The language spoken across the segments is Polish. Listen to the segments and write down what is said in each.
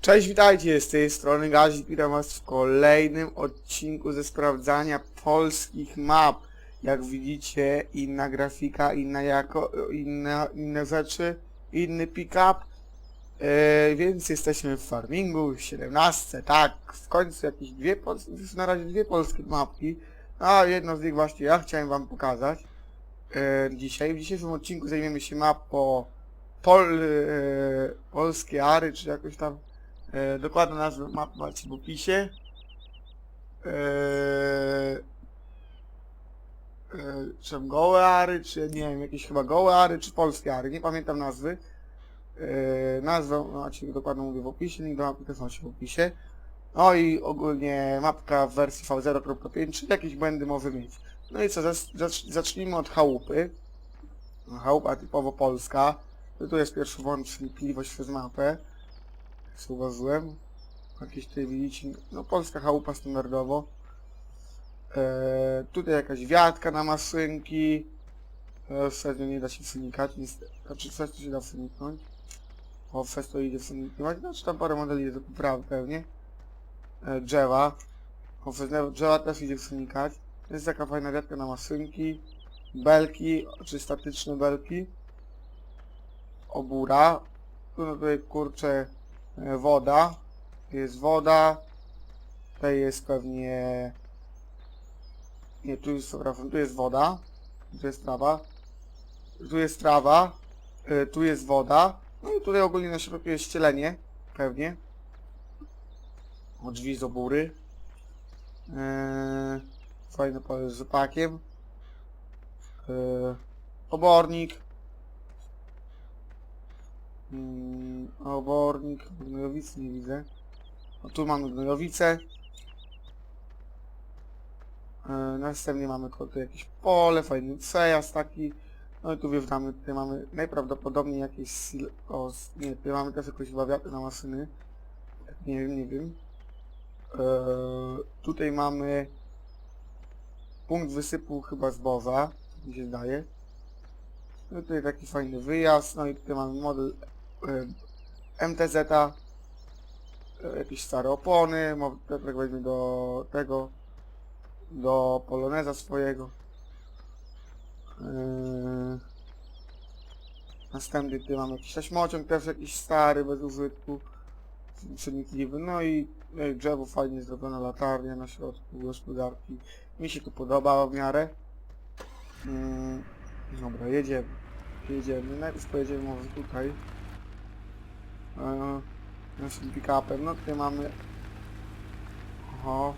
Cześć, witajcie, z tej strony Gazik, witam was w kolejnym odcinku ze sprawdzania polskich map. Jak widzicie, inna grafika, inna jako, inna, inne rzeczy, inny pick-up. E, więc jesteśmy w farmingu, w 17, tak, w końcu jakieś dwie, już na razie dwie polskie mapki, a jedną z nich właśnie ja chciałem wam pokazać e, dzisiaj. W dzisiejszym odcinku zajmiemy się mapą Pol, e, Polskie Ary, czy jakoś tam E, dokładna nazwa map macie w opisie. E, e, czy gołe ary, czy nie wiem, jakieś chyba gołe ary, czy polskie ary, nie pamiętam nazwy. E, nazwę macie dokładnie mówię w opisie, link do mapy też macie w opisie. No i ogólnie mapka w wersji V0.5, czyli jakieś błędy może mieć. No i co, zacz- zacz- zacznijmy od chałupy. Chałupa typowo polska. Tu jest pierwszy włącz wnikliwość przez mapę zauważyłem. Jakieś tutaj widzicie, no polska chałupa standardowo. Eee, tutaj jakaś wiatka na maszynki. Eee, Wtedy nie da się niestety. Znaczy coś się da wyniknąć. O, to idzie wyniknąć. Znaczy tam parę modeli jest do poprawy pewnie. Eee, drzewa. O, drzewa też idzie wynikać. Jest taka fajna wiatka na maszynki. Belki, czy statyczne belki. Obura. Tu no tutaj kurczę e, woda. Jest woda. Tutaj jest pewnie... Nie, tu jest, przepraszam, tu jest woda. Tu jest trawa. Tu jest trawa. e, Tu jest woda. No i tutaj ogólnie na środku jest ścielenie. Pewnie. O drzwi z obury. Eee, fajne pole z rzepakiem. Eee, obornik. Mm, obornik, gnojowicy nie widzę. No tu mamy gnojowicę. E, następnie mamy tu jakieś pole, fajny przejazd taki. No i tu wjeżdżamy, tutaj mamy najprawdopodobniej jakieś sil... O, nie, tutaj mamy też jakąś chyba na maszyny. Nie wiem, nie wiem. E, tutaj mamy punkt wysypu chyba zboża, tak mi się zdaje. No tutaj taki fajny wyjazd, no i tutaj mamy model e, MTZ, e, jakieś stare opony, Piotrek weźmie do tego, do Poloneza swojego. E, Następny tutaj mamy jakiś taśmociąg, też jakiś stary, bez użytku, przenikliwy, no i, no i drzewo fajnie zrobiona latarnia na środku gospodarki. Mi się tu podoba w miarę. Mm, dobra, jedziemy. Jedziemy. Najpierw pojedziemy może tutaj. E, naszym pick-upem. No tutaj mamy... Oho.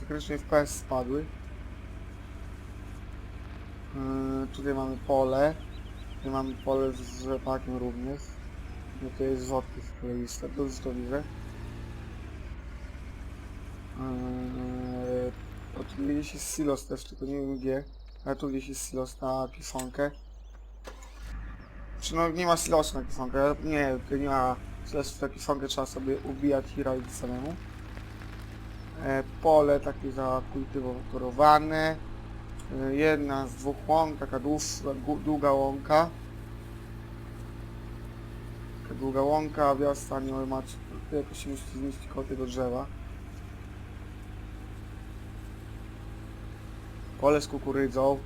Zakrecznie FPS spadły. E, tutaj mamy pole. Tutaj mamy pole z rzepakiem również. No to jest rzodki z kolei, to już to widzę. O, tu gdzieś jest silos też, tylko nie wiem gdzie. Ale tu gdzieś jest silos na kiszonkę. Czy no nie ma silosu na kiszonkę? Nie, nie ma silosu na kiszonkę, trzeba sobie ubijać i robić samemu. E, pole takie zakultyworowane. E, jedna z dwóch łąk, taka dłuższa, dłu- długa łąka. Taka długa łąka, wiosna nie ma, jakoś się musi zmieścić koło tego drzewa. Pole z kukurydzą.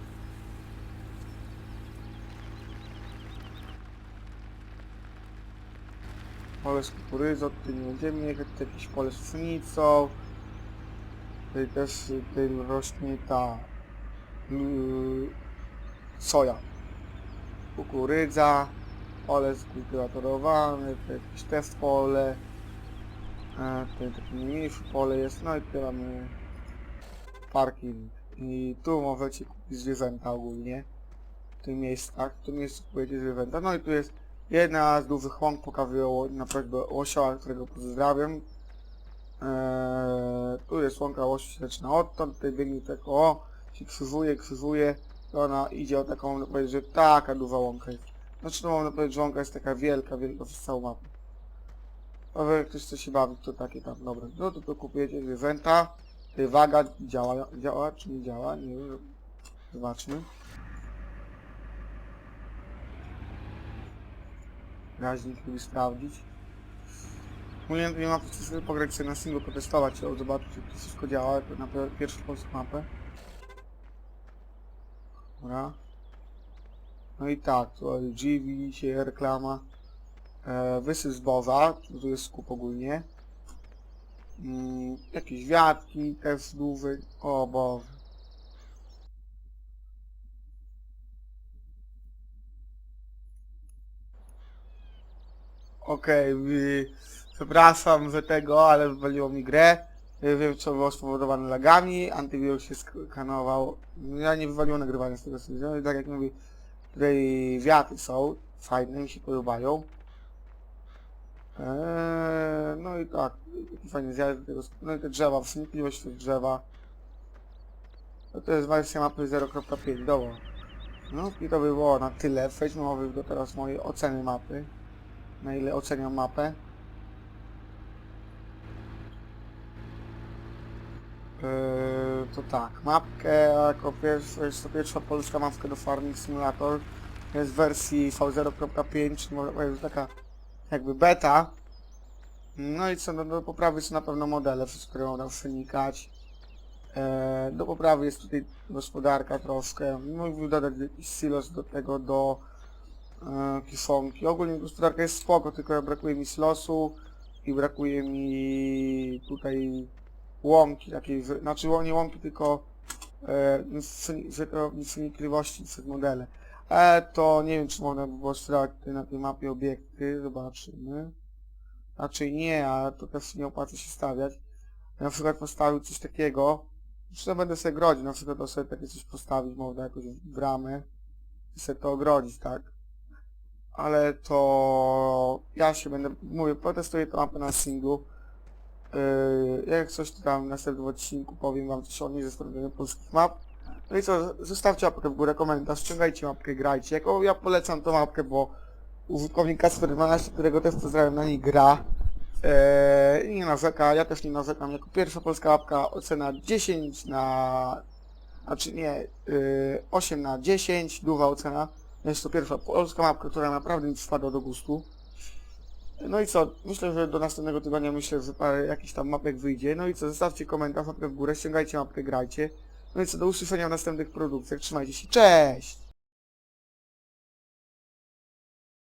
Pole z kukurydzą, tutaj nie będziemy jakieś pole z pszenicą. Tutaj też tutaj rośnie ta yy, soja. Kukurydza, pole skultywatorowane, tutaj jakieś też pole. Tutaj takie mniejsze pole jest, no i tutaj mamy parking. I tu możecie kupić zwierzęta ogólnie. W tym miejscach, w tym miejscu kupujecie zwierzęta. No i tu jest jedna z dużych łąk, pokazuję ło- na prośbę Łosioła, którego pozdrawiam. Eee, tu jest łąka zaczyna odtąd, tutaj biegnie tak o, się krzyżuje, krzyżuje. I ona idzie o taką, można powiedzieć, że taka duża łąka jest. Znaczy no można powiedzieć, że łąka jest taka wielka, wielka przez całą mapę. Ale jak ktoś chce się bawić, to takie tam, dobra. No to tu kupujecie zwierzęta. Waga działa, działa czy nie działa, nie wiem. Zobaczmy. Raźnik lubi sprawdzić. Mówię, nie ma po sobie pograć sobie na singlu, potestować, zobaczyć jak wszystko działa, na pierwszą polską mapę. Dobra. No i tak, tu LG widzicie, reklama. E, wysyp zboża, tu jest skup ogólnie. Mm, jakieś wiatki, też duży. O Boże. Okej, y, przepraszam za tego, ale wywaliło mi grę. Wiem co było spowodowane lagami, antywirus się skanował. Ja nie wywaliło nagrywania z tego sezonu, tak jak mówię, tutaj wiaty są, fajne, mi się podobają. Eee, no i tak, fajny zjazd tego, no i te drzewa, wnikliwość tych drzewa. No to jest wersja mapy 0.5, dobra. No i to by było na tyle. Może do teraz mojej oceny mapy. Na ile oceniam mapę. Eee, to tak, mapkę jako pierwsza, jest to pierwsza polska mapka do Farming Simulator. Jest w wersji V0.5, czyli może powiedzieć taka jakby beta. No i co, no, do poprawy są na pewno modele, wszystko które można przenikać. E, do poprawy jest tutaj gospodarka troszkę. Mógłbym dodać jakiś silos do tego, do e, kiszonki. Ogólnie gospodarka jest spoko, tylko brakuje mi silosu i brakuje mi tutaj łąki takiej, znaczy nie łąki, tylko e, że to przenikliwości przed modele. E, to nie wiem, czy można by było sprawdzić tutaj na tej mapie obiekty, zobaczymy. Raczej nie, ale to też nie opłaca się stawiać. Na przykład postawił coś takiego, Zresztą będę sobie grodzić, na przykład to sobie takie coś postawić, można jakąś bramę i sobie to ogrodzić, tak? Ale to ja się będę, mówię, protestuję to mapę na singlu. Yy, jak coś to tam w następnym odcinku powiem wam coś o niej ze strony polskich map. No i co, zostawcie łapkę w górę, komentarz, ściągajcie mapkę, grajcie. Jako ja polecam tą mapkę, bo użytkownik Kasper12, którego też pozdrawiam na niej gra. Eee, nie narzeka, ja też nie narzekam. Jako pierwsza polska łapka ocena 10 na... Znaczy nie, yy, 8 na 10, duża ocena. Jest to pierwsza polska mapka, która naprawdę mi spadła do gustu. No i co, myślę, że do następnego tygodnia myślę, że parę jakichś tam mapek wyjdzie. No i co, zostawcie komentarz, łapkę w górę, ściągajcie mapkę, grajcie. No i co, do usłyszenia w następnych produkcjach. Trzymajcie się, cześć!